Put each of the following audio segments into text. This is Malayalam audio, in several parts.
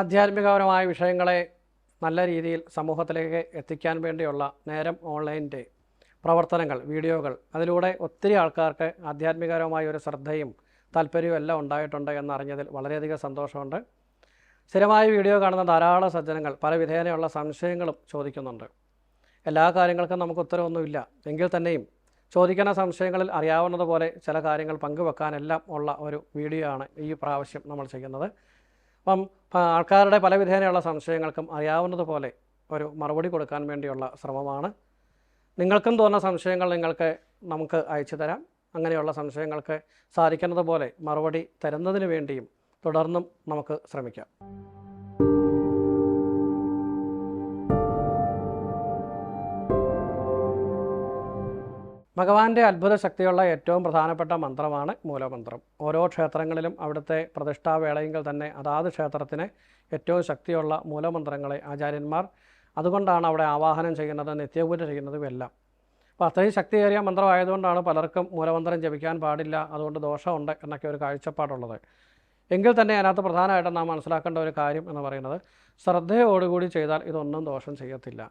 ആധ്യാത്മികപരമായ വിഷയങ്ങളെ നല്ല രീതിയിൽ സമൂഹത്തിലേക്ക് എത്തിക്കാൻ വേണ്ടിയുള്ള നേരം ഓൺലൈന്റെ പ്രവർത്തനങ്ങൾ വീഡിയോകൾ അതിലൂടെ ഒത്തിരി ആൾക്കാർക്ക് ആധ്യാത്മികപരമായ ഒരു ശ്രദ്ധയും താല്പര്യവും എല്ലാം ഉണ്ടായിട്ടുണ്ട് എന്നറിഞ്ഞതിൽ വളരെയധികം സന്തോഷമുണ്ട്. സ്ഥിരമായ വീഡിയോ കാണുന്ന ധാരാളം സജ്ജനങ്ങൾ പല വിധേനയുള്ള സംശയങ്ങളും ചോദിക്കുന്നുണ്ട്. എല്ലാ കാര്യങ്ങൾക്കും നമുക്ക് ഉത്തരവൊന്നുമില്ല. എങ്കിൽ തന്നെയും ചോദിക്കുന്ന സംശയങ്ങളിൽ അറിയാവുന്നതുപോലെ ചില കാര്യങ്ങൾ പങ്കുവെക്കാനെല്ലാം ഉള്ള ഒരു വീഡിയോ ആണ് ഈ പ്രാവശ്യം നമ്മൾ ചെയ്യുന്നത്. അപ്പം ആൾക്കാരുടെ പല വിധേനയുള്ള സംശയങ്ങൾക്കും അറിയാവുന്നതുപോലെ ഒരു മറുപടി കൊടുക്കാൻ വേണ്ടിയുള്ള ശ്രമമാണ്. നിങ്ങൾക്കും തോന്നുന്ന സംശയങ്ങൾ നിങ്ങൾക്ക് നമുക്ക് അയച്ചു തരാം. അങ്ങനെയുള്ള സംശയങ്ങൾക്ക് സാധിക്കുന്നത് പോലെ മറുപടി തരുന്നതിന് വേണ്ടിയും തുടർന്നും നമുക്ക് ശ്രമിക്കാം. ഭഗവാന്റെ അത്ഭുത ശക്തിയുള്ള ഏറ്റവും പ്രധാനപ്പെട്ട മന്ത്രമാണ് മൂലമന്ത്രം. ഓരോ ക്ഷേത്രങ്ങളിലും അവിടുത്തെ പ്രതിഷ്ഠാവേളയെങ്കിൽ തന്നെ അതാത് ക്ഷേത്രത്തിന് ഏറ്റവും ശക്തിയുള്ള മൂലമന്ത്രങ്ങളെ ആചാര്യന്മാർ അതുകൊണ്ടാണ് അവിടെ ആവാഹനം ചെയ്യുന്നത് നിത്യപൂജ ചെയ്യുന്നതും എല്ലാം. അപ്പോൾ അത്രയും ശക്തിയേറിയ മന്ത്രമായതുകൊണ്ടാണ് പലർക്കും മൂലമന്ത്രം ജപിക്കാൻ പാടില്ല അതുകൊണ്ട് ദോഷമുണ്ട് എന്നൊക്കെ ഒരു കാഴ്ചപ്പാടുള്ളത്. എങ്കിൽ തന്നെ അതിനകത്ത് പ്രധാനമായിട്ടും നാം മനസ്സിലാക്കേണ്ട ഒരു കാര്യം എന്ന് പറയുന്നത് ശ്രദ്ധയോടുകൂടി ചെയ്താൽ ഇതൊന്നും ദോഷം ചെയ്യത്തില്ല.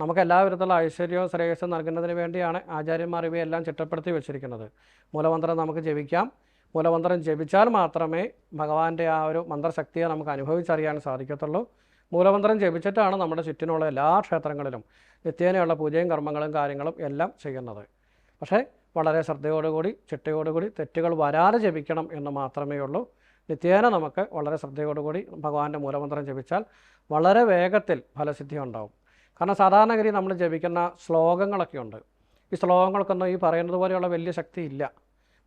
നമുക്ക് എല്ലാ വിധത്തിലുള്ള ഐശ്വര്യവും ശ്രേയസ്സും നൽകുന്നതിന് വേണ്ടിയാണ് ആചാര്യന്മാർ ഇവയെല്ലാം ചിട്ടപ്പെടുത്തി വെച്ചിരിക്കുന്നത്. മൂലമന്ത്രം നമുക്ക് ജപിക്കാം. മൂലമന്ത്രം ജപിച്ചാൽ മാത്രമേ ഭഗവാന്റെ ആ ഒരു മന്ത്രശക്തിയെ നമുക്ക് അനുഭവിച്ചറിയാൻ സാധിക്കത്തുള്ളൂ. മൂലമന്ത്രം ജപിച്ചിട്ടാണ് നമ്മുടെ ചുറ്റിനുള്ള എല്ലാ ക്ഷേത്രങ്ങളിലും നിത്യേനയുള്ള പൂജയും കർമ്മങ്ങളും കാര്യങ്ങളും എല്ലാം ചെയ്യുന്നത്. പക്ഷേ വളരെ ശ്രദ്ധയോടുകൂടി ചിട്ടയോടുകൂടി തെറ്റുകൾ വരാതെ ജപിക്കണം എന്ന് മാത്രമേ ഉള്ളൂ. നിത്യേന നമുക്ക് വളരെ ശ്രദ്ധയോടുകൂടി ഭഗവാന്റെ മൂലമന്ത്രം ജപിച്ചാൽ വളരെ വേഗത്തിൽ ഫലസിദ്ധി ഉണ്ടാവും കാരണം സാധാരണഗതി നമ്മൾ ജപിക്കുന്ന ശ്ലോകങ്ങളൊക്കെ ഉണ്ട്. ഈ ശ്ലോകങ്ങൾക്കൊന്നും ഈ പറയുന്നത് പോലെയുള്ള വലിയ ശക്തി ഇല്ല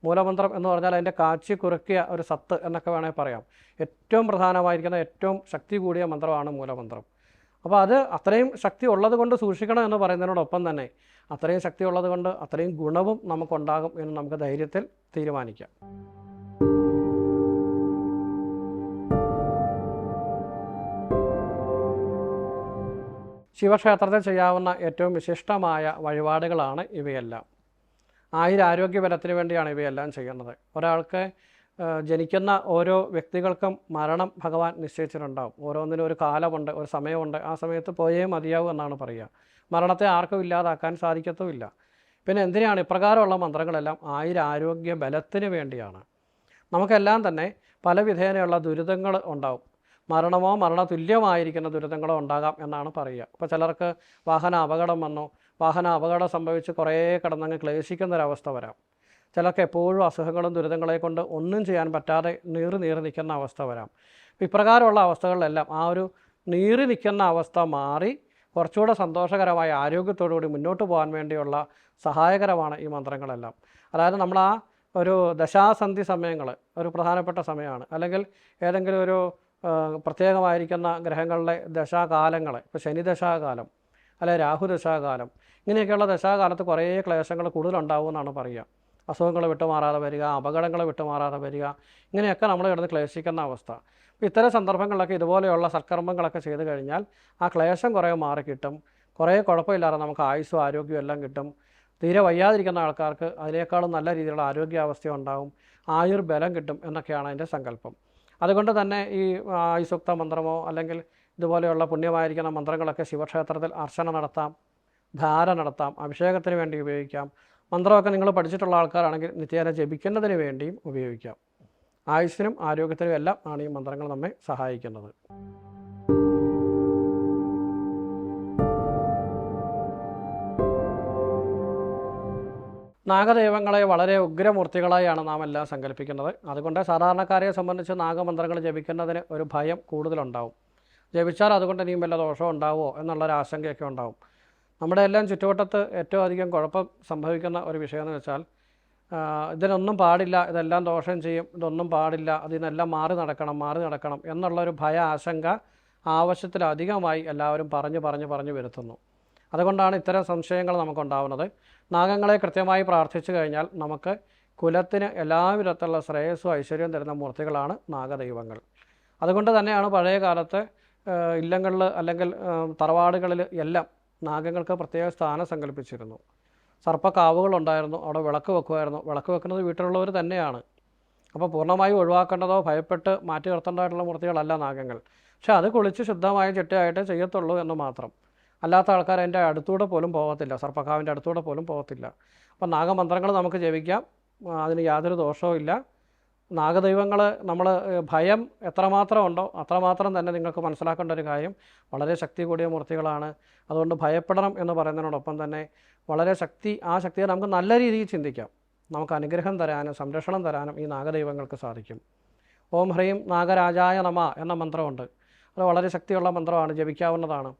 മൂലമന്ത്രം എന്ന് പറഞ്ഞാൽ അതിന്റെ കാച്ചി കുറുക്കിയ ഒരു സത്ത് എന്നൊക്കെ വേണമെങ്കിൽ പറയാം. ഏറ്റവും പ്രധാനമായിരിക്കുന്ന ഏറ്റവും ശക്തി കൂടിയ മന്ത്രമാണ് മൂലമന്ത്രം. അപ്പോൾ അത് അത്രയും ശക്തി ഉള്ളത് കൊണ്ട് സൂക്ഷിക്കണം എന്ന് പറയുന്നതിനോടൊപ്പം തന്നെ അത്രയും ശക്തി ഉള്ളത് കൊണ്ട് അത്രയും ഗുണവും നമുക്കുണ്ടാകും എന്ന് നമുക്ക് ധൈര്യത്തിൽ തീരുമാനിക്കാം. ശിവക്ഷേത്രത്തിൽ ചെയ്യാവുന്ന ഏറ്റവും വിശിഷ്ടമായ വഴിപാടുകളാണ് ഇവയെല്ലാം. ആയുര ആരോഗ്യബലത്തിന് വേണ്ടിയാണ് ഇവയെല്ലാം ചെയ്യുന്നത്. ഒരാൾക്ക് ജനിക്കുന്ന ഓരോ വ്യക്തികൾക്കും മരണം ഭഗവാൻ നിശ്ചയിച്ചിട്ടുണ്ടാവും. ഓരോന്നിനും ഒരു കാലമുണ്ട് ഒരു സമയമുണ്ട്. ആ സമയത്ത് പോയേ മതിയാവൂ എന്നാണ് പറയുക. മരണത്തെ ആർക്കും ഇല്ലാതാക്കാൻ സാധിക്കത്തുമില്ല. പിന്നെ എന്തിനാണ് ഇപ്രകാരമുള്ള മന്ത്രങ്ങളെല്ലാം ആയുരാരോഗ്യ ബലത്തിന് വേണ്ടിയാണ്? നമുക്കെല്ലാം തന്നെ പല വിധേനയുള്ള ദുരിതങ്ങൾ ഉണ്ടാവും. മരണമോ മരണതുല്യമായിരിക്കുന്ന ദുരിതങ്ങളോ ഉണ്ടാകാം എന്നാണ് പറയുക. ഇപ്പോൾ ചിലർക്ക് വാഹന അപകടം വന്നു. വാഹന അപകടം സംഭവിച്ച് കുറേ കിടന്നങ്ങ് ക്ലേശിക്കുന്നൊരവസ്ഥ വരാം. ചിലർക്ക് എപ്പോഴും അസുഖങ്ങളും ദുരിതങ്ങളെ കൊണ്ട് ഒന്നും ചെയ്യാൻ പറ്റാതെ നീറി നീറി നിൽക്കുന്ന അവസ്ഥ വരാം. അപ്പോൾ ഇപ്രകാരമുള്ള അവസ്ഥകളിലെല്ലാം ആ ഒരു നീറി നിൽക്കുന്ന അവസ്ഥ മാറി കുറച്ചുകൂടെ സന്തോഷകരമായ ആരോഗ്യത്തോടുകൂടി മുന്നോട്ട് പോകാൻ വേണ്ടിയുള്ള സഹായകരമാണ് ഈ മന്ത്രങ്ങളെല്ലാം. അതായത് നമ്മൾ ആ ഒരു ദശാസന്ധി സമയങ്ങൾ ഒരു പ്രധാനപ്പെട്ട സമയമാണ്. അല്ലെങ്കിൽ ഏതെങ്കിലും ഒരു പ്രത്യേകമായിരിക്കുന്ന ഗ്രഹങ്ങളുടെ ദശാകാലങ്ങൾ ഇപ്പോൾ ശനി ദശാകാലം അല്ലെ രാഹു ദശാകാലം ഇങ്ങനെയൊക്കെയുള്ള ദശാകാലത്ത് കുറേ ക്ലേശങ്ങൾ കൂടുതലുണ്ടാവുമെന്നാണ് പറയുക. അസുഖങ്ങൾ വിട്ടുമാറാതെ വരിക അപകടങ്ങൾ വിട്ടുമാറാതെ വരിക ഇങ്ങനെയൊക്കെ നമ്മൾ കിടന്ന് ക്ലേശിക്കുന്ന അവസ്ഥ. അപ്പോൾ ഇത്തരം സന്ദർഭങ്ങളിലൊക്കെ ഇതുപോലെയുള്ള സൽക്കർമ്മങ്ങളൊക്കെ ചെയ്തു കഴിഞ്ഞാൽ ആ ക്ലേശം കുറേ മാറി കിട്ടും. കുറേ കുഴപ്പമില്ലാതെ നമുക്ക് ആയുസ്സും ആരോഗ്യവും എല്ലാം കിട്ടും. തീരെ വയ്യാതിരിക്കുന്ന ആൾക്കാർക്ക് അതിനേക്കാളും നല്ല രീതിയിലുള്ള ആരോഗ്യാവസ്ഥ ഉണ്ടാവും. ആയുർബലം കിട്ടും എന്നൊക്കെയാണ് അതിന്റെ സങ്കല്പം. അതുകൊണ്ട് തന്നെ ഈ ആയുസുക്ത മന്ത്രമോ അല്ലെങ്കിൽ ഇതുപോലെയുള്ള പുണ്യമായിരിക്കുന്ന മന്ത്രങ്ങളൊക്കെ ശിവക്ഷേത്രത്തിൽ അർച്ചന നടത്താം ധാര നടത്താം അഭിഷേകത്തിന് വേണ്ടി ഉപയോഗിക്കാം. മന്ത്രമൊക്കെ നിങ്ങൾ പഠിച്ചിട്ടുള്ള ആൾക്കാരാണെങ്കിൽ നിത്യേന ജപിക്കുന്നതിന് വേണ്ടിയും ഉപയോഗിക്കാം. ആയുസ്സിനും ആരോഗ്യത്തിനും എല്ലാം ആണ് ഈ മന്ത്രങ്ങൾ നമ്മെ സഹായിക്കുന്നത്. നാഗദൈവങ്ങളെ വളരെ ഉഗ്രമൂർത്തികളായാണ് നാം എല്ലാം സങ്കല്പിക്കുന്നത്. അതുകൊണ്ട് സാധാരണക്കാരെ സംബന്ധിച്ച് നാഗമന്ത്രങ്ങൾ ജപിക്കുന്നതിന് ഒരു ഭയം കൂടുതലുണ്ടാവും. ജപിച്ചാൽ അതുകൊണ്ട് ഇനിയും വല്ല ദോഷം ഉണ്ടാവുമോ എന്നുള്ളൊരു ആശങ്കയൊക്കെ ഉണ്ടാവും. നമ്മുടെ എല്ലാം ചുറ്റുവട്ടത്ത് ഏറ്റവും അധികം കുഴപ്പം സംഭവിക്കുന്ന ഒരു വിഷയം എന്ന് വെച്ചാൽ ഇതിനൊന്നും പാടില്ല ഇതെല്ലാം ദോഷം ചെയ്യും ഇതൊന്നും പാടില്ല അതിനെല്ലാം മാറി നടക്കണം മാറി നടക്കണം എന്നുള്ളൊരു ഭയ ആശങ്ക ആവശ്യത്തിലധികമായി എല്ലാവരും പറഞ്ഞു പറഞ്ഞു പറഞ്ഞു വരുത്തുന്നു. അതുകൊണ്ടാണ് ഇത്തരം സംശയങ്ങൾ നമുക്കുണ്ടാവുന്നത്. നാഗങ്ങളെ കൃത്യമായി പ്രാർത്ഥിച്ചു കഴിഞ്ഞാൽ നമുക്ക് കുലത്തിന് എല്ലാവിധത്തിലുള്ള ശ്രേയസ്സും ഐശ്വര്യവും തരുന്ന മൂർത്തികളാണ് നാഗദൈവങ്ങൾ. അതുകൊണ്ട് തന്നെയാണ് പഴയ കാലത്ത് ഇല്ലങ്ങളിൽ അല്ലെങ്കിൽ തറവാടുകളിൽ എല്ലാം നാഗങ്ങൾക്ക് പ്രത്യേക സ്ഥാനം സങ്കല്പിച്ചിരുന്നു. സർപ്പക്കാവുകളുണ്ടായിരുന്നു അവിടെ വിളക്ക് വെക്കുമായിരുന്നു. വിളക്ക് വെക്കുന്നത് വീട്ടിലുള്ളവർ തന്നെയാണ്. അപ്പോൾ പൂർണമായി ഒഴിവാക്കേണ്ടതോ ഭയപ്പെട്ട് മാറ്റി നിർത്തേണ്ടതായിട്ടുള്ള മൂർത്തികളല്ല നാഗങ്ങൾ. പക്ഷേ അത് കുളിച്ച് ശുദ്ധമായ ചിട്ടയായിട്ട് ചെയ്യത്തുള്ളൂ എന്ന് മാത്രം. അല്ലാത്ത ആൾക്കാർ അതിന്റെ അടുത്തൂടെ പോലും പോകത്തില്ല. സർപ്പക്കാവിന്റെ അടുത്തൂടെ പോലും പോകത്തില്ല. അപ്പം നാഗമന്ത്രങ്ങൾ നമുക്ക് ജപിക്കാം. അതിന് യാതൊരു ദോഷവും ഇല്ല. നാഗദൈവങ്ങൾ നമ്മൾ ഭയം എത്രമാത്രം ഉണ്ടോ അത്രമാത്രം തന്നെ നിങ്ങൾക്ക് മനസ്സിലാക്കേണ്ട ഒരു കാര്യം. വളരെ ശക്തി കൂടിയ മൂർത്തികളാണ്. അതുകൊണ്ട് ഭയപ്പെടണം എന്ന് പറയുന്നതിനോടൊപ്പം തന്നെ വളരെ ശക്തി ആ ശക്തിയെ നമുക്ക് നല്ല രീതിയിൽ ചിന്തിക്കാം. നമുക്ക് അനുഗ്രഹം തരാനും സംരക്ഷണം തരാനും ഈ നാഗദൈവങ്ങൾക്ക് സാധിക്കും. ഓം ഹ്രീം നാഗരാജായ നമ എന്ന മന്ത്രമുണ്ട്. അത് വളരെ ശക്തിയുള്ള മന്ത്രമാണ് ജപിക്കാവുന്നതാണ്.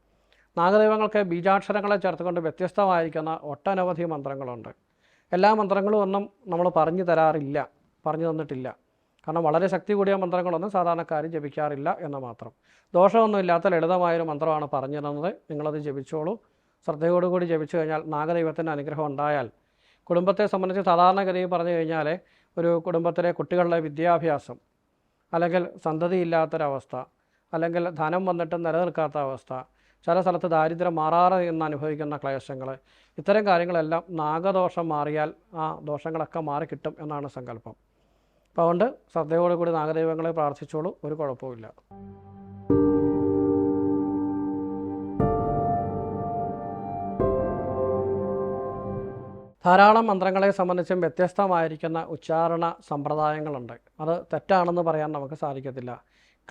നാഗദൈവങ്ങൾക്ക് ബീജാക്ഷരങ്ങളെ ചേർത്തുകൊണ്ട് വ്യത്യസ്തമായിരിക്കുന്ന ഒട്ടനവധി മന്ത്രങ്ങളുണ്ട്. എല്ലാ മന്ത്രങ്ങളും ഒന്നും നമ്മൾ പറഞ്ഞു തരാറില്ല പറഞ്ഞു തന്നിട്ടില്ല. കാരണം വളരെ ശക്തി കൂടിയ മന്ത്രങ്ങളൊന്നും സാധാരണക്കാർ ജപിക്കാറില്ല എന്ന് മാത്രം. ദോഷമൊന്നുമില്ലാത്ത ലളിതമായൊരു മന്ത്രമാണ് പറഞ്ഞു തന്നത്. നിങ്ങളത് ജപിച്ചോളൂ. ശ്രദ്ധയോടുകൂടി ജപിച്ചു കഴിഞ്ഞാൽ നാഗദൈവത്തിന്റെ അനുഗ്രഹം ഉണ്ടായാൽ. കുടുംബത്തെ സംബന്ധിച്ച് സാധാരണഗതിയിൽ പറഞ്ഞു കഴിഞ്ഞാൽ ഒരു കുടുംബത്തിലെ കുട്ടികളുടെ വിദ്യാഭ്യാസം അല്ലെങ്കിൽ സന്തതിയില്ലാത്തൊരവസ്ഥ അല്ലെങ്കിൽ ധനം വന്നിട്ട് നിലനിൽക്കാത്ത അവസ്ഥ ചില സ്ഥലത്ത് ദാരിദ്ര്യം മാറാതെ എന്ന് അനുഭവിക്കുന്ന ക്ലേശങ്ങൾ ഇത്തരം കാര്യങ്ങളെല്ലാം നാഗദോഷം മാറിയാൽ ആ ദോഷങ്ങളൊക്കെ മാറിക്കിട്ടും എന്നാണ് സങ്കല്പം. അപ്പോൾ അതുകൊണ്ട് ശ്രദ്ധയോടുകൂടി നാഗദൈവങ്ങളെ പ്രാർത്ഥിച്ചോളൂ ഒരു കുഴപ്പമില്ല ധാരാളം മന്ത്രങ്ങളെ സംബന്ധിച്ചും വ്യത്യസ്തമായിരിക്കുന്ന ഉച്ചാരണ സമ്പ്രദായങ്ങളുണ്ട്. അത് തെറ്റാണെന്ന് പറയാൻ നമുക്ക് സാധിക്കത്തില്ല.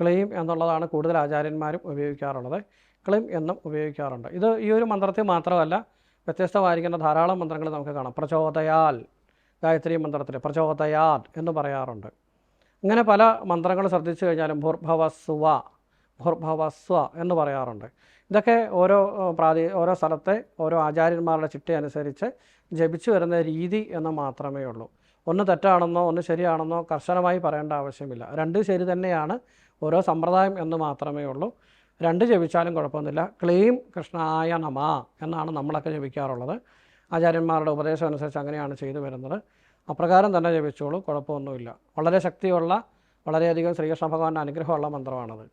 ക്ലെയിം എന്നുള്ളതാണ് കൂടുതൽ ആചാര്യന്മാരും ഉപയോഗിക്കാറുള്ളത്. ക്ലെയിം എന്നും ഉപയോഗിക്കാറുണ്ട്. ഇത് ഈ ഒരു മന്ത്രത്തിൽ മാത്രമല്ല വ്യത്യസ്തമായിരിക്കുന്ന ധാരാളം മന്ത്രങ്ങൾ നമുക്ക് കാണാം. പ്രചോദയാൽ ഗായത്രി മന്ത്രത്തിൽ പ്രചോദയാൽ എന്ന് പറയാറുണ്ട്. ഇങ്ങനെ പല മന്ത്രങ്ങൾ ശ്രദ്ധിച്ചു കഴിഞ്ഞാലും ഭൂർഭവസ്വ ഭൂർഭവസ്വ എന്ന് പറയാറുണ്ട്. ഇതൊക്കെ ഓരോ പ്രാതി ഓരോ സ്ഥലത്തെ ഓരോ ആചാര്യന്മാരുടെ ചിട്ട അനുസരിച്ച് ജപിച്ചു വരുന്ന രീതി എന്ന് മാത്രമേ ഉള്ളൂ. ഒന്ന് തെറ്റാണെന്നോ ഒന്ന് ശരിയാണെന്നോ കർശനമായി പറയേണ്ട ആവശ്യമില്ല. രണ്ട് ശരി തന്നെയാണ്. ഓരോ സമ്പ്രദായം എന്ന് മാത്രമേ ഉള്ളൂ. രണ്ട് ജപിച്ചാലും കുഴപ്പമൊന്നുമില്ല. ക്ലെയിം കൃഷ്ണായ നമ എന്നാണ് നമ്മളൊക്കെ ജപിക്കാറുള്ളത്. ആചാര്യന്മാരുടെ ഉപദേശം അനുസരിച്ച് അങ്ങനെയാണ് ചെയ്തു വരുന്നത്. അപ്രകാരം തന്നെ ജപിച്ചോളൂ കുഴപ്പമൊന്നുമില്ല. വളരെ ശക്തിയുള്ള വളരെയധികം ശ്രീകൃഷ്ണ ഭഗവാന്റെ അനുഗ്രഹമുള്ള മന്ത്രമാണത്.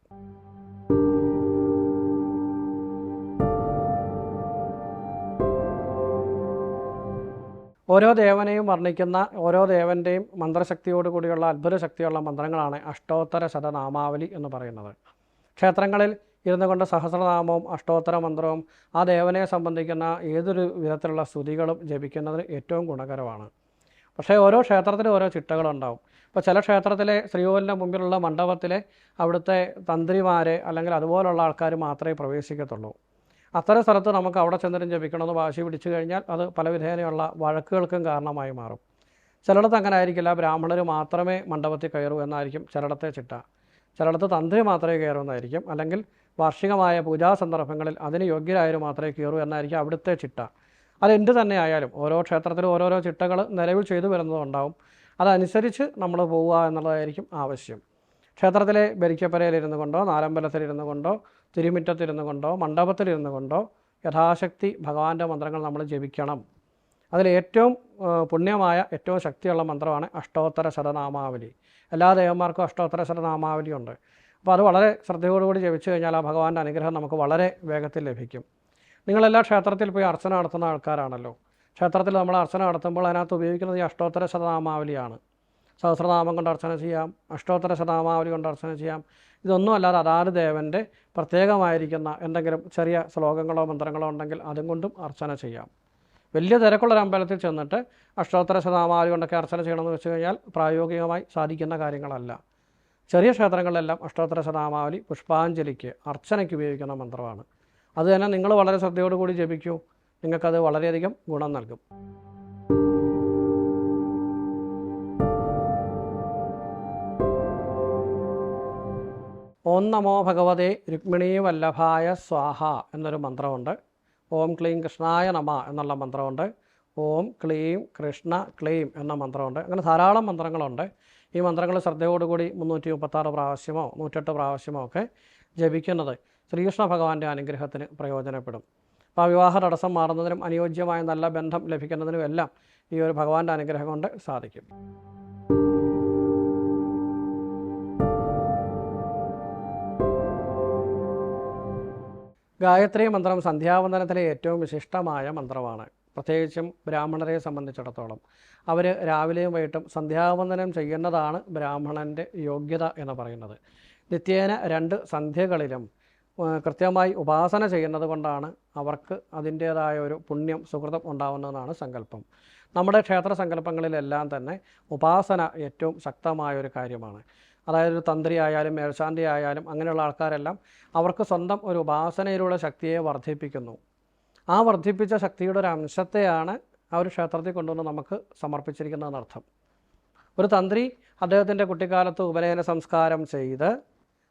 ഓരോ ദേവനെയും വർണിക്കുന്ന ഓരോ ദേവന്റെയും മന്ത്രശക്തിയോട് കൂടിയുള്ള അത്ഭുത ശക്തിയുള്ള മന്ത്രങ്ങളാണ് അഷ്ടോത്തര ശതനാമാവലി എന്ന് പറയുന്നത്. ക്ഷേത്രങ്ങളിൽ ഇരുന്നു കൊണ്ട് സഹസ്രനാമവും അഷ്ടോത്തര മന്ത്രവും ആ ദേവനെ സംബന്ധിക്കുന്ന ഏതൊരു വിധത്തിലുള്ള സ്തുതികളും ജപിക്കുന്നതിന് ഏറ്റവും ഗുണകരമാണ്. പക്ഷേ ഓരോ ക്ഷേത്രത്തിലും ഓരോ ചിട്ടകളുണ്ടാവും. ഇപ്പോൾ ചില ക്ഷേത്രത്തിലെ ശ്രീകോവിലിന്റെ മുമ്പിലുള്ള മണ്ഡപത്തിലെ അവിടുത്തെ തന്ത്രിമാരെ അല്ലെങ്കിൽ അതുപോലുള്ള ആൾക്കാർ മാത്രമേ പ്രവേശിക്കത്തുള്ളൂ. അത്തരം സ്ഥലത്ത് നമുക്ക് അവിടെ ചെന്നിട്ടും ജപിക്കണമെന്ന് വാശി പിടിച്ചു കഴിഞ്ഞാൽ അത് പല വിധേനയുള്ള വഴക്കുകൾക്കും കാരണമായി മാറും. ചിലയിടത്ത് അങ്ങനെ ആയിരിക്കില്ല. ബ്രാഹ്മണർ മാത്രമേ മണ്ഡപത്തിൽ കയറൂ എന്നായിരിക്കും ചിലയിടത്തെ ചിട്ട. ചിലയിടത്ത് തന്ത്രി മാത്രമേ കയറൂ എന്നായിരിക്കും. അല്ലെങ്കിൽ വാർഷികമായ പൂജാ സന്ദർഭങ്ങളിൽ അതിന് യോഗ്യരായവർ മാത്രമേ കയറൂ എന്നായിരിക്കും അവിടുത്തെ ചിട്ട. അതെന്ത് തന്നെ ആയാലും ഓരോ ക്ഷേത്രത്തിലും ഓരോരോ ചിട്ടകൾ നിലവിൽ ചെയ്തു വരുന്നതുണ്ടാവും. അതനുസരിച്ച് നമ്മൾ പോവുക എന്നുള്ളതായിരിക്കും ആവശ്യം. ക്ഷേത്രത്തിലെ ബരിക്കപ്പരയിലിരുന്നു കൊണ്ടോ നാലമ്പലത്തിലിരുന്നു കൊണ്ടോ തിരുമുറ്റത്തിരുന്നു കൊണ്ടോ മണ്ഡപത്തിലിരുന്നു കൊണ്ടോ യഥാശക്തി ഭഗവാന്റെ മന്ത്രങ്ങൾ നമ്മൾ ജപിക്കണം. അതിൽ ഏറ്റവും പുണ്യമായ ഏറ്റവും ശക്തിയുള്ള മന്ത്രമാണ് അഷ്ടോത്തര ശതനാമാവലി എല്ലാ ദേവന്മാർക്കും അഷ്ടോത്തര ശതനാമാവലി ഉണ്ട്. അപ്പോൾ അത് വളരെ ശ്രദ്ധയോടുകൂടി ജപിച്ചു കഴിഞ്ഞാൽ ആ ഭഗവാന്റെ അനുഗ്രഹം നമുക്ക് വളരെ വേഗത്തിൽ ലഭിക്കും. നിങ്ങളെല്ലാ ക്ഷേത്രത്തിൽ പോയി അർച്ചന നടത്തുന്ന ആൾക്കാരാണല്ലോ. ക്ഷേത്രത്തിൽ നമ്മൾ അർച്ചന നടത്തുമ്പോൾ അതിനകത്ത് ഉപയോഗിക്കുന്നത് ഈ അഷ്ടോത്തര ശതനാമാവലിയാണ് സഹസ്രനാമം കൊണ്ട് അർച്ചന ചെയ്യാം അഷ്ടോത്തര ശതനാമാവലി കൊണ്ട് അർച്ചന ചെയ്യാം. ഇതൊന്നും അല്ലാതെ അതാത് ദേവന്റെ പ്രത്യേകമായിരിക്കുന്ന എന്തെങ്കിലും ചെറിയ ശ്ലോകങ്ങളോ മന്ത്രങ്ങളോ ഉണ്ടെങ്കിൽ അതും കൊണ്ടും അർച്ചന ചെയ്യാം. വലിയ തിരക്കുള്ള ഒരു അമ്പലത്തിൽ ചെന്നിട്ട് അഷ്ടോത്തര ശതനാമാവലി കൊണ്ടൊക്കെ അർച്ചന ചെയ്യണമെന്ന് വെച്ച് കഴിഞ്ഞാൽ പ്രായോഗികമായി സാധിക്കുന്ന കാര്യങ്ങളല്ല. ചെറിയ ക്ഷേത്രങ്ങളിലെല്ലാം അഷ്ടോത്തര ശതാമാവലി പുഷ്പാഞ്ജലിക്ക് അർച്ചനയ്ക്ക് ഉപയോഗിക്കുന്ന മന്ത്രമാണ്. അത് തന്നെ നിങ്ങൾ വളരെ ശ്രദ്ധയോടുകൂടി ജപിക്കൂ. നിങ്ങൾക്കത് വളരെയധികം ഗുണം നൽകും. ഓം നമോ ഭഗവതേ രുക്മിണീ വല്ലഭായ സ്വാഹ എന്നൊരു മന്ത്രമുണ്ട്. ഓം ക്ലീം കൃഷ്ണായ നമ എന്നുള്ള മന്ത്രമുണ്ട്. ഓം ക്ലീം കൃഷ്ണ ക്ലീം എന്ന മന്ത്രമുണ്ട്. അങ്ങനെ ധാരാളം മന്ത്രങ്ങളുണ്ട്. ഈ മന്ത്രങ്ങൾ ശ്രദ്ധയോടുകൂടി മുന്നൂറ്റി മുപ്പത്താറ് പ്രാവശ്യമോ നൂറ്റെട്ട് പ്രാവശ്യമോ ഒക്കെ ജപിക്കുന്നത് ശ്രീകൃഷ്ണ ഭഗവാന്റെ അനുഗ്രഹത്തിന് പ്രയോജനപ്പെടും. അപ്പോൾ ആ വിവാഹ തടസ്സം മാറുന്നതിനും അനുയോജ്യമായ നല്ല ബന്ധം ലഭിക്കുന്നതിനും എല്ലാം ഈ ഒരു ഭഗവാന്റെ അനുഗ്രഹം കൊണ്ട് സാധിക്കും. ഗായത്രി മന്ത്രം സന്ധ്യാവന്ദനത്തിലെ ഏറ്റവും വിശിഷ്ടമായ മന്ത്രമാണ്. പ്രത്യേകിച്ചും ബ്രാഹ്മണരെ സംബന്ധിച്ചിടത്തോളം. അവർ രാവിലെയും വൈകിട്ടും സന്ധ്യാവന്ദനം ചെയ്യേണ്ടതാണ് ബ്രാഹ്മണന്റെ യോഗ്യത എന്ന് പറയുന്നത്. നിത്യേന രണ്ട് സന്ധ്യകളിലും കൃത്യമായി ഉപാസന ചെയ്യുന്നത് കൊണ്ടാണ് അവർക്ക് അതിന്റേതായ ഒരു പുണ്യം സുഹൃതം ഉണ്ടാവുന്നതെന്നാണ് സങ്കല്പം. നമ്മുടെ ക്ഷേത്ര സങ്കല്പങ്ങളിലെല്ലാം തന്നെ ഉപാസന ഏറ്റവും ശക്തമായ ഒരു കാര്യമാണ്. അതായത് ഒരു തന്ത്രി ആയാലും മേൽശാന്തി ആയാലും അങ്ങനെയുള്ള ആൾക്കാരെല്ലാം അവർക്ക് സ്വന്തം ഒരു ഉപാസനയിലൂടെ ശക്തിയെ വർദ്ധിപ്പിക്കുന്നു. ആ വർദ്ധിപ്പിച്ച ശക്തിയുടെ ഒരു അംശത്തെയാണ് ആ ഒരു ക്ഷേത്രത്തിൽ കൊണ്ടുവന്ന് നമുക്ക് സമർപ്പിച്ചിരിക്കുന്നതെന്നർത്ഥം ഒരു തന്ത്രി അദ്ദേഹത്തിന്റെ കുട്ടിക്കാലത്ത് ഉപനയന സംസ്കാരം ചെയ്ത്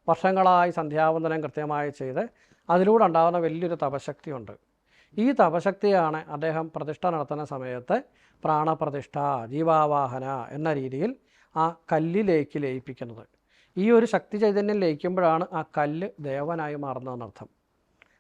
വർഷങ്ങളായി സന്ധ്യാവന്തനം കൃത്യമായി ചെയ്ത് അതിലൂടെ ഉണ്ടാകുന്ന വലിയൊരു തപശക്തിയുണ്ട്. ഈ തപശക്തിയാണ് അദ്ദേഹം പ്രതിഷ്ഠ നടത്തുന്ന സമയത്ത് പ്രാണപ്രതിഷ്ഠ ജീവാവാഹന എന്ന രീതിയിൽ ആ കല്ലിലേക്ക് ലയിപ്പിക്കുന്നത്. ഈ ഒരു ശക്തി ചൈതന്യം ലയിക്കുമ്പോഴാണ് ആ കല്ല് ദേവനായി മാറുന്നതെന്നർത്ഥം.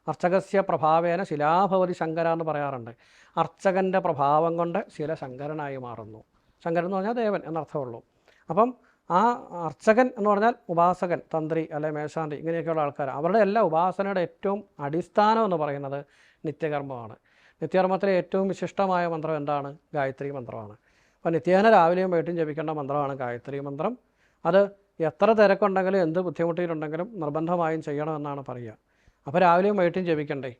അർച്ചകസ്യ പ്രഭാവേന ശിലാഭവതി ശങ്കര എന്ന് പറയാറുണ്ട്. അർച്ചകന്റെ പ്രഭാവം കൊണ്ട് ശില ശങ്കരനായി മാറുന്നു. ശങ്കരൻ എന്ന് പറഞ്ഞാൽ ദേവൻ എന്നർത്ഥമുള്ളൂ അപ്പം ആ അർച്ചകൻ എന്ന് പറഞ്ഞാൽ ഉപാസകൻ തന്ത്രി അല്ലെ മേശാന്തി ഇങ്ങനെയൊക്കെയുള്ള ആൾക്കാർ അവരുടെ എല്ലാ ഉപാസനയുടെ ഏറ്റവും അടിസ്ഥാനം എന്ന് പറയുന്നത് നിത്യകർമ്മമാണ്. നിത്യകർമ്മത്തിലെ ഏറ്റവും വിശിഷ്ടമായ മന്ത്രം എന്താണ്? ഗായത്രി മന്ത്രമാണ്. അപ്പോൾ നിത്യേന രാവിലെയും വൈകിട്ടും ജപിക്കേണ്ട മന്ത്രമാണ് ഗായത്രി മന്ത്രം. അത് എത്ര തിരക്കുണ്ടെങ്കിലും എന്ത് ബുദ്ധിമുട്ടിയിട്ടുണ്ടെങ്കിലും നിർബന്ധമായും ചെയ്യണമെന്നാണ് പറയുക. അപ്പോൾ രാവിലെയും വൈകിട്ടും ജപിക്കണ്ടേ?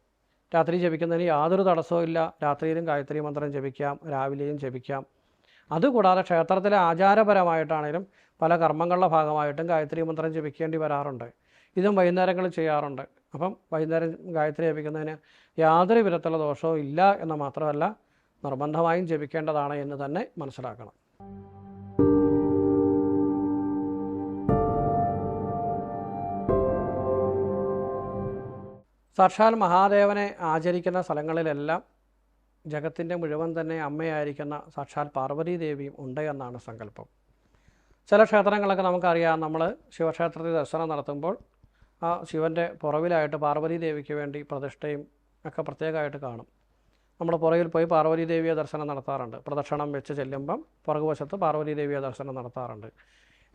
രാത്രി ജപിക്കുന്നതിന് യാതൊരു തടസ്സവും ഇല്ല. രാത്രിയിലും ഗായത്രി മന്ത്രം ജപിക്കാം രാവിലെയും ജപിക്കാം. അതുകൂടാതെ ക്ഷേത്രത്തിലെ ആചാരപരമായിട്ടാണെങ്കിലും പല കർമ്മങ്ങളുടെ ഭാഗമായിട്ടും ഗായത്രി മന്ത്രം ജപിക്കേണ്ടി വരാറുണ്ട്. ഇതും വൈകുന്നേരങ്ങളിൽ ചെയ്യാറുണ്ട്. അപ്പം വൈകുന്നേരം ഗായത്രി ജപിക്കുന്നതിന് യാതൊരു വിധത്തിലുള്ള ദോഷവും ഇല്ല എന്ന് മാത്രമല്ല നിർബന്ധമായും ജപിക്കേണ്ടതാണ് എന്ന് തന്നെ മനസ്സിലാക്കണം. സാക്ഷാൽ മഹാദേവനെ ആചരിക്കുന്ന സ്ഥലങ്ങളിലെല്ലാം ജഗത്തിന്റെ മുഴുവൻ തന്നെ അമ്മയായിരിക്കുന്ന സാക്ഷാൽ പാർവതീ ദേവിയും ഉണ്ട് എന്നാണ് സങ്കല്പം. ചില ക്ഷേത്രങ്ങളൊക്കെ നമുക്കറിയാം. നമ്മൾ ശിവക്ഷേത്രത്തിൽ ദർശനം നടത്തുമ്പോൾ ആ ശിവന്റെ പുറവിലായിട്ട് പാർവതീ ദേവിക്ക് വേണ്ടി പ്രതിഷ്ഠയും ഒക്കെ പ്രത്യേകമായിട്ട് കാണും. നമ്മൾ പുറകിൽ പോയി പാർവതി ദേവിയെ ദർശനം നടത്താറുണ്ട്. പ്രദക്ഷിണം വെച്ച് ചെല്ലുമ്പം പുറകുവശത്ത് പാർവതി ദേവിയെ ദർശനം നടത്താറുണ്ട്.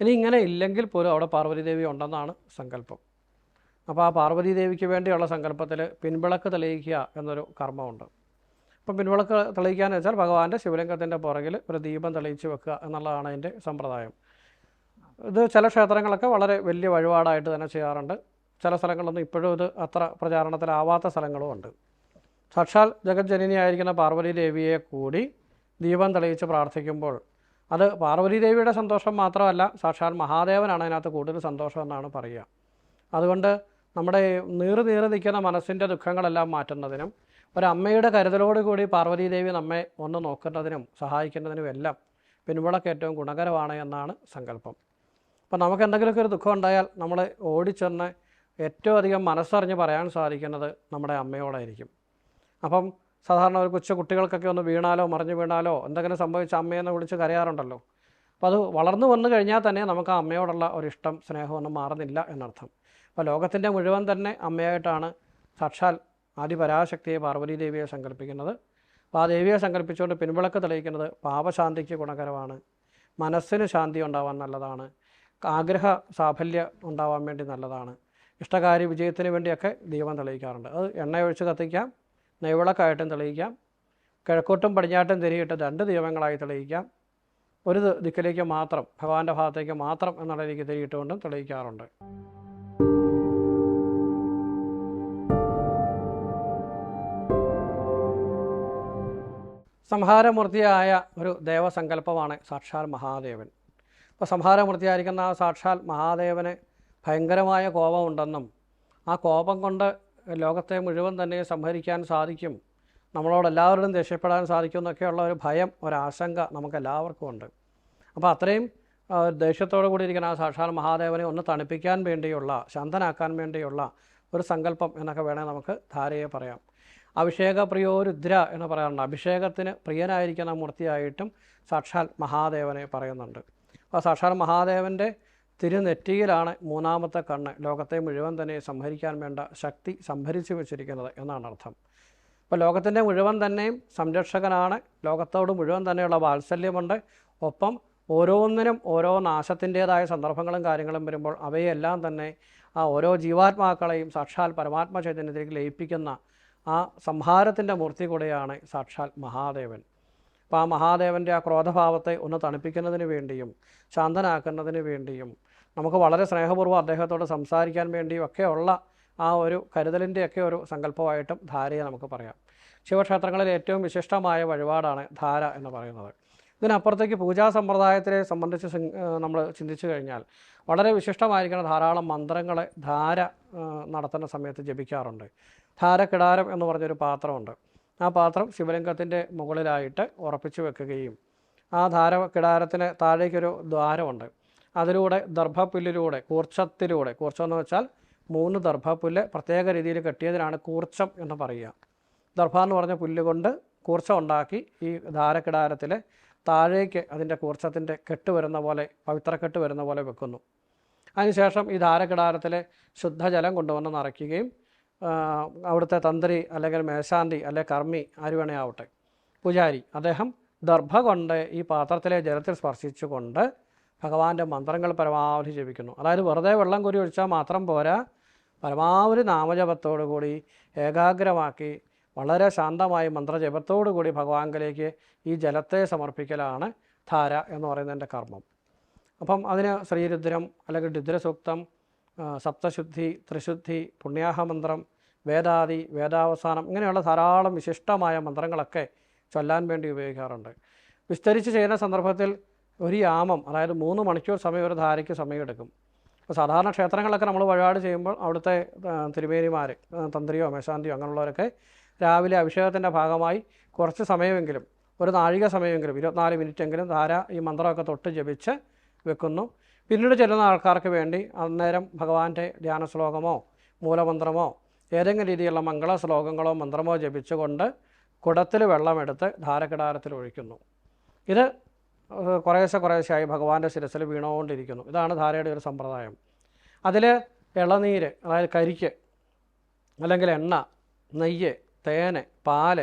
ഇനി ഇങ്ങനെ ഇല്ലെങ്കിൽ പോലും അവിടെ പാർവതി ദേവി ഉണ്ടെന്നാണ് സങ്കല്പം. അപ്പോൾ ആ പാർവതി ദേവിക്ക് വേണ്ടിയുള്ള സങ്കല്പത്തിൽ പിൻവിളക്ക് തെളിയിക്കുക എന്നൊരു കർമ്മമുണ്ട്. അപ്പം പിൻവിളക്ക് തെളിയിക്കുക എന്ന് വെച്ചാൽ ഭഗവാന്റെ ശിവലിംഗത്തിന്റെ പുറകിൽ ഒരു ദീപം തെളിയിച്ച് വെക്കുക എന്നുള്ളതാണ് അതിന്റെ സമ്പ്രദായം. ഇത് ചില ക്ഷേത്രങ്ങളൊക്കെ വളരെ വലിയ വഴിപാടായിട്ട് തന്നെ ചെയ്യാറുണ്ട്. ചില സ്ഥലങ്ങളൊന്നും ഇപ്പോഴും ഇത് അത്ര പ്രചാരണത്തിലാവാത്ത സ്ഥലങ്ങളും ഉണ്ട്. സാക്ഷാൽ ജഗജ്ജനനിയായിരിക്കുന്ന പാർവതി ദേവിയെ കൂടി ദീപം തെളിയിച്ച് പ്രാർത്ഥിക്കുമ്പോൾ അത് പാർവതി ദേവിയുടെ സന്തോഷം മാത്രമല്ല സാക്ഷാൽ മഹാദേവനാണ് അതിനകത്ത് കൂടുതൽ സന്തോഷം എന്നാണ് പറയുക. അതുകൊണ്ട് നമ്മുടെ നീറു നീറി നിൽക്കുന്ന മനസ്സിന്റെ ദുഃഖങ്ങളെല്ലാം മാറ്റുന്നതിനും ഒരമ്മയുടെ കരുതലോട് കൂടി പാർവതി ദേവി നമ്മെ ഒന്ന് നോക്കുന്നതിനും സഹായിക്കുന്നതിനും എല്ലാം പിൻവിളക്ക് ഏറ്റവും ഗുണകരമാണ് എന്നാണ് സങ്കല്പം. അപ്പം നമുക്ക് എന്തെങ്കിലുമൊക്കെ ഒരു ദുഃഖം ഉണ്ടായാൽ നമ്മൾ ഓടിച്ചെന്ന് ഏറ്റവും അധികം മനസ്സറിഞ്ഞ് പറയാൻ സാധിക്കുന്നത് നമ്മുടെ അമ്മയോടായിരിക്കും. അപ്പം സാധാരണ ഒരു കൊച്ചു കുട്ടികൾക്കൊക്കെ ഒന്ന് വീണാലോ മറിഞ്ഞു വീണാലോ എന്തെങ്കിലും സംഭവിച്ച അമ്മയെന്ന് വിളിച്ച് കരയാറുണ്ടല്ലോ. അപ്പോൾ അത് വളർന്നു വന്നു കഴിഞ്ഞാൽ തന്നെ നമുക്ക് ആ അമ്മയോടുള്ള ഒരു ഇഷ്ടം സ്നേഹമൊന്നും മാറുന്നില്ല എന്നർത്ഥം. അപ്പോൾ ലോകത്തിന്റെ മുഴുവൻ തന്നെ അമ്മയായിട്ടാണ് സാക്ഷാൽ ആദിപരാശക്തിയെ പാർവതി ദേവിയെ സങ്കല്പിക്കുന്നത്. അപ്പോൾ ആ ദേവിയെ സങ്കല്പിച്ചുകൊണ്ട് പിൻവിളക്ക് തെളിയിക്കുന്നത് പാപശാന്തിക്ക് ഗുണകരമാണ്. മനസ്സിന് ശാന്തി ഉണ്ടാവാൻ നല്ലതാണ്. ആഗ്രഹ സാഫല്യം ഉണ്ടാവാൻ വേണ്ടി നല്ലതാണ്. ഇഷ്ടകാര്യ വിജയത്തിന് വേണ്ടിയൊക്കെ ദീപം തെളിയിക്കാറുണ്ട്. അത് എണ്ണയൊഴിച്ച് കത്തിക്കാം നെയ്വിളക്കായിട്ടും തെളിയിക്കാം കിഴക്കോട്ടും പടിഞ്ഞാട്ടും തിരിയിട്ട് രണ്ട് ദീപങ്ങളായി തെളിയിക്കാം. ഒരു ദിക്കിലേക്ക് മാത്രം ഭഗവാന്റെ ഭാഗത്തേക്ക് മാത്രം എന്നുള്ള രീതിക്ക് തിരിയിട്ടുകൊണ്ടും തെളിയിക്കാറുണ്ട്. സംഹാരമൂർത്തിയായ ഒരു ദേവസങ്കല്പമാണ് സാക്ഷാൽ മഹാദേവൻ. അപ്പോൾ സംഹാരമൂർത്തിയായിരിക്കുന്ന ആ സാക്ഷാൽ മഹാദേവന് ഭയങ്കരമായ കോപമുണ്ടെന്നും ആ കോപം കൊണ്ട് ലോകത്തെ മുഴുവൻ തന്നെ സംഹരിക്കാൻ സാധിക്കും നമ്മളോട് എല്ലാവരോടും ദേഷ്യപ്പെടാൻ സാധിക്കും എന്നൊക്കെയുള്ള ഒരു ഭയം ഒരാശങ്ക നമുക്ക് എല്ലാവർക്കും ഉണ്ട്. അപ്പോൾ അത്രയും ദേഷ്യത്തോടു കൂടി ഇരിക്കുന്ന ആ സാക്ഷാൽ മഹാദേവനെ ഒന്ന് തണുപ്പിക്കാൻ വേണ്ടിയുള്ള ശാന്തനാക്കാൻ വേണ്ടിയുള്ള ഒരു സങ്കല്പം എന്നൊക്കെ വേണേൽ നമുക്ക് ധാരയെ പറയാം. അഭിഷേക പ്രിയോ രുദ്ര എന്ന് പറയാറുണ്ട്. അഭിഷേകത്തിന് പ്രിയനായിരിക്കുന്ന മൂർത്തിയായിട്ടും സാക്ഷാൽ മഹാദേവനെ പറയുന്നുണ്ട്. അപ്പോൾ സാക്ഷാൽ മഹാദേവന്റെ തിരുനെറ്റിയിലാണ് മൂന്നാമത്തെ കണ്ണ് ലോകത്തെ മുഴുവൻ തന്നെ സംഹരിക്കാൻ വേണ്ട ശക്തി സംഭരിച്ചു വെച്ചിരിക്കുന്നത് എന്നാണ് അർത്ഥം. അപ്പോൾ ലോകത്തിന്റെ മുഴുവൻ തന്നെയും സംരക്ഷകനാണ്. ലോകത്തോട് മുഴുവൻ തന്നെയുള്ള വാത്സല്യമുണ്ട്. ഒപ്പം ഓരോന്നിനും ഓരോ നാശത്തിന്റേതായ സന്ദർഭങ്ങളും കാര്യങ്ങളും വരുമ്പോൾ അവയെല്ലാം തന്നെ ആ ഓരോ ജീവാത്മാക്കളെയും സാക്ഷാൽ പരമാത്മ ചൈതന്യത്തിലേക്ക് ലയിപ്പിക്കുന്ന ആ സംഹാരത്തിന്റെ മൂർത്തി കൂടെയാണ് സാക്ഷാൽ മഹാദേവൻ. അപ്പോൾ ആ മഹാദേവന്റെ ആ ക്രോധഭാവത്തെ ഒന്ന് തണുപ്പിക്കുന്നതിന് വേണ്ടിയും ശാന്തനാക്കുന്നതിന് വേണ്ടിയും നമുക്ക് വളരെ സ്നേഹപൂർവം അദ്ദേഹത്തോട് സംസാരിക്കാൻ വേണ്ടിയും ഒക്കെയുള്ള ആ ഒരു കരുതലിന്റെയൊക്കെ ഒരു സങ്കല്പമായിട്ടും ധാരയെ നമുക്ക് പറയാം. ശിവക്ഷേത്രങ്ങളിൽ ഏറ്റവും വിശിഷ്ടമായ വഴിപാടാണ് ധാര എന്ന് പറയുന്നത്. ഇതിനപ്പുറത്തേക്ക് പൂജാ സമ്പ്രദായത്തിനെ സംബന്ധിച്ച് നമ്മൾ ചിന്തിച്ചു കഴിഞ്ഞാൽ വളരെ വിശിഷ്ടമായിരിക്കുന്ന ധാരാളം മന്ത്രങ്ങളെ ധാര നടത്തുന്ന സമയത്ത് ജപിക്കാറുണ്ട്. ധാരക്കിടാരം എന്ന് പറഞ്ഞൊരു പാത്രമുണ്ട്. ആ പാത്രം ശിവലിംഗത്തിന്റെ മുകളിലായിട്ട് ഉറപ്പിച്ചു വെക്കുകയും ആ ധാര കിടാരത്തിന് താഴേക്കൊരു ദ്വാരമുണ്ട്. അതിലൂടെ ദർഭപ്പുല്ലിലൂടെ കൂർച്ചത്തിലൂടെ കൂർച്ചം എന്ന് വെച്ചാൽ മൂന്ന് ദർഭപ്പുല്ല് പ്രത്യേക രീതിയിൽ കെട്ടിയതിനാണ് കൂർച്ചം എന്ന് പറയുക. ദർഭ എന്ന് പറഞ്ഞ പുല്ല് കൊണ്ട് കൂർച്ച ഉണ്ടാക്കി ഈ ധാരക്കിടാരത്തിൽ താഴേക്ക് അതിന്റെ കൂർച്ചത്തിന്റെ കെട്ട് വരുന്ന പോലെ പവിത്രക്കെട്ട് വരുന്ന പോലെ വെക്കുന്നു. അതിനുശേഷം ഈ ധാരകിടാരത്തിലെ ശുദ്ധജലം കൊണ്ടുവന്ന് നിറയ്ക്കുകയും അവിടുത്തെ തന്ത്രി അല്ലെങ്കിൽ മേശാന്തി അല്ലെങ്കിൽ കർമ്മി ആര് വേണേ പൂജാരി അദ്ദേഹം ദർഭ കൊണ്ട് ഈ പാത്രത്തിലെ ജലത്തിൽ സ്പർശിച്ചുകൊണ്ട് ഭഗവാന്റെ മന്ത്രങ്ങൾ പരമാവധി ജപിക്കുന്നു. അതായത് വെറുതെ വെള്ളം കുരി ഒഴിച്ചാൽ മാത്രം പോരാ പരമാവധി നാമജപത്തോടു കൂടി ഏകാഗ്രമാക്കി വളരെ ശാന്തമായി മന്ത്രജപത്തോടു കൂടി ഈ ജലത്തെ സമർപ്പിക്കലാണ് ധാര എന്ന് പറയുന്നതിന്റെ കർമ്മം. അപ്പം അതിന് ശ്രീരുദ്രം അല്ലെങ്കിൽ രുദ്രസൂക്തം സപ്തശുദ്ധി ത്രിശുദ്ധി പുണ്യാഹമന്ത്രം വേദാദി വേദാവസാനം ഇങ്ങനെയുള്ള ധാരാളം വിശിഷ്ടമായ മന്ത്രങ്ങളൊക്കെ ചൊല്ലാൻ വേണ്ടി ഉപയോഗിക്കാറുണ്ട്. വിസ്തരിച്ച് ചെയ്യുന്ന സന്ദർഭത്തിൽ ഒരു യാമം അതായത് മൂന്ന് മണിക്കൂർ സമയം ഒരു ധാരയ്ക്ക് സമയമെടുക്കും. അപ്പോൾ സാധാരണ ക്ഷേത്രങ്ങളൊക്കെ നമ്മൾ വഴിപാട് ചെയ്യുമ്പോൾ അവിടുത്തെ തിരുമേനിമാർ തന്ത്രിയോ മേശാന്തിയോ അങ്ങനെയുള്ളവരൊക്കെ രാവിലെ അഭിഷേകത്തിന്റെ ഭാഗമായി കുറച്ച് സമയമെങ്കിലും ഒരു നാഴിക സമയമെങ്കിലും ഇരുപത്തിനാല് മിനിറ്റെങ്കിലും ധാര ഈ മന്ത്രമൊക്കെ തൊട്ട് ജപിച്ച് വെക്കുന്നു. പിന്നീട് ചെല്ലുന്ന ആൾക്കാർക്ക് വേണ്ടി അന്നേരം ഭഗവാന്റെ ധ്യാന ശ്ലോകമോ മൂലമന്ത്രമോ ഏതെങ്കിലും രീതിയിലുള്ള മംഗള ശ്ലോകങ്ങളോ മന്ത്രമോ ജപിച്ചുകൊണ്ട് കുടത്തിൽ വെള്ളമെടുത്ത് ധാരക്കിടാരത്തിൽ ഒഴിക്കുന്നു. ഇത് കുറേശ്ശെ കുറേശ്ശെയായി ഭഗവാന്റെ ശിരസിൽ വീണുകൊണ്ടിരിക്കുന്നു. ഇതാണ് ധാരയുടെ ഒരു സമ്പ്രദായം. അതിൽ ഇളനീര് അതായത് കരിക്ക് അല്ലെങ്കിൽ എണ്ണ നെയ്യ് തേന് പാൽ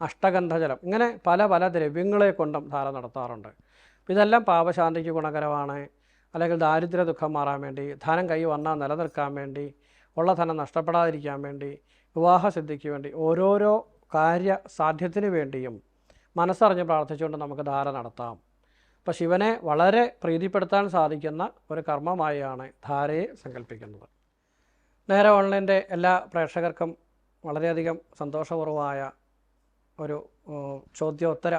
അഷ്ടഗന്ധജലം ഇങ്ങനെ പല പല ദ്രവ്യങ്ങളെ കൊണ്ടും ധാര നടത്താറുണ്ട്. ഇതെല്ലാം പാപശാന്തിക്ക് ഗുണകരമാണ്. അല്ലെങ്കിൽ ദാരിദ്ര്യ ദുഃഖം മാറാൻ വേണ്ടി ധനം കൈ വന്നാൽ നിലനിൽക്കാൻ വേണ്ടി ഉള്ള ധനം നഷ്ടപ്പെടാതിരിക്കാൻ വേണ്ടി വിവാഹ സിദ്ധിക്ക് വേണ്ടി ഓരോരോ കാര്യ സാധ്യത്തിന് വേണ്ടിയും മനസ്സറിഞ്ഞ് പ്രാർത്ഥിച്ചുകൊണ്ട് നമുക്ക് ധാര നടത്താം. അപ്പോൾ ശിവനെ വളരെ പ്രീതിപ്പെടുത്താൻ സാധിക്കുന്ന ഒരു കർമ്മമായാണ് ധാരയെ സങ്കല്പിക്കുന്നത്. നേരെ ഓൺലൈന്റെ എല്ലാ പ്രേക്ഷകർക്കും വളരെയധികം സന്തോഷപൂർവമായ ഒരു ചോദ്യോത്തര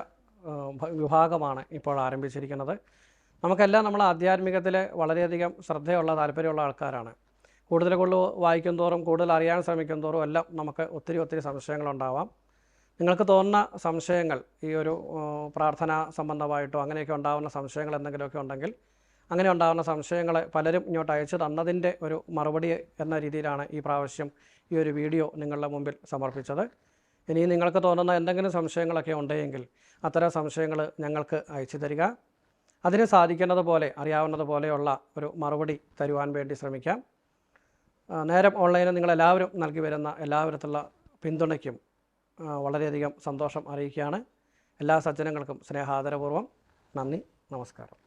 വിഭാഗമാണ് ഇപ്പോൾ ആരംഭിച്ചിരിക്കുന്നത്. നമുക്കെല്ലാം നമ്മൾ ആധ്യാത്മികത്തിൽ വളരെയധികം ശ്രദ്ധയുള്ള താല്പര്യമുള്ള ആൾക്കാരാണ്. കൂടുതൽ കൂടുതൽ വായിക്കും തോറും കൂടുതൽ അറിയാൻ ശ്രമിക്കും തോറും എല്ലാം നമുക്ക് ഒത്തിരി ഒത്തിരി സംശയങ്ങളുണ്ടാവാം. നിങ്ങൾക്ക് തോന്നുന്ന സംശയങ്ങൾ ഈ ഒരു പ്രാർത്ഥനാ സംബന്ധമായിട്ടോ അങ്ങനെയൊക്കെ ഉണ്ടാകുന്ന സംശയങ്ങൾ എന്തെങ്കിലുമൊക്കെ ഉണ്ടെങ്കിൽ അങ്ങനെ ഉണ്ടാകുന്ന സംശയങ്ങൾ പലരും ഇങ്ങോട്ട് അയച്ചു തന്നതിന്റെ ഒരു മറുപടി എന്ന രീതിയിലാണ് ഈ പ്രാവശ്യം ഈ ഒരു വീഡിയോ നിങ്ങളുടെ മുമ്പിൽ സമർപ്പിച്ചത്. ഇനി നിങ്ങൾക്ക് തോന്നുന്ന എന്തെങ്കിലും സംശയങ്ങളൊക്കെ ഉണ്ടെങ്കിൽ അത്തരം സംശയങ്ങൾ ഞങ്ങൾക്ക് അയച്ചു തരിക. അതിന് സാധിക്കുന്നത് പോലെ അറിയാവുന്നത് പോലെയുള്ള ഒരു മറുപടി തരുവാൻ വേണ്ടി ശ്രമിക്കാം. നേരം ഓൺലൈനിൽ നിങ്ങളെല്ലാവരും നൽകി വരുന്ന എല്ലാവിധത്തിലുള്ള പിന്തുണയ്ക്കും വളരെയധികം സന്തോഷം അറിയിക്കുകയാണ്. എല്ലാ സജ്ജനങ്ങൾക്കും സ്നേഹാദരപൂർവം. നന്ദി നമസ്കാരം.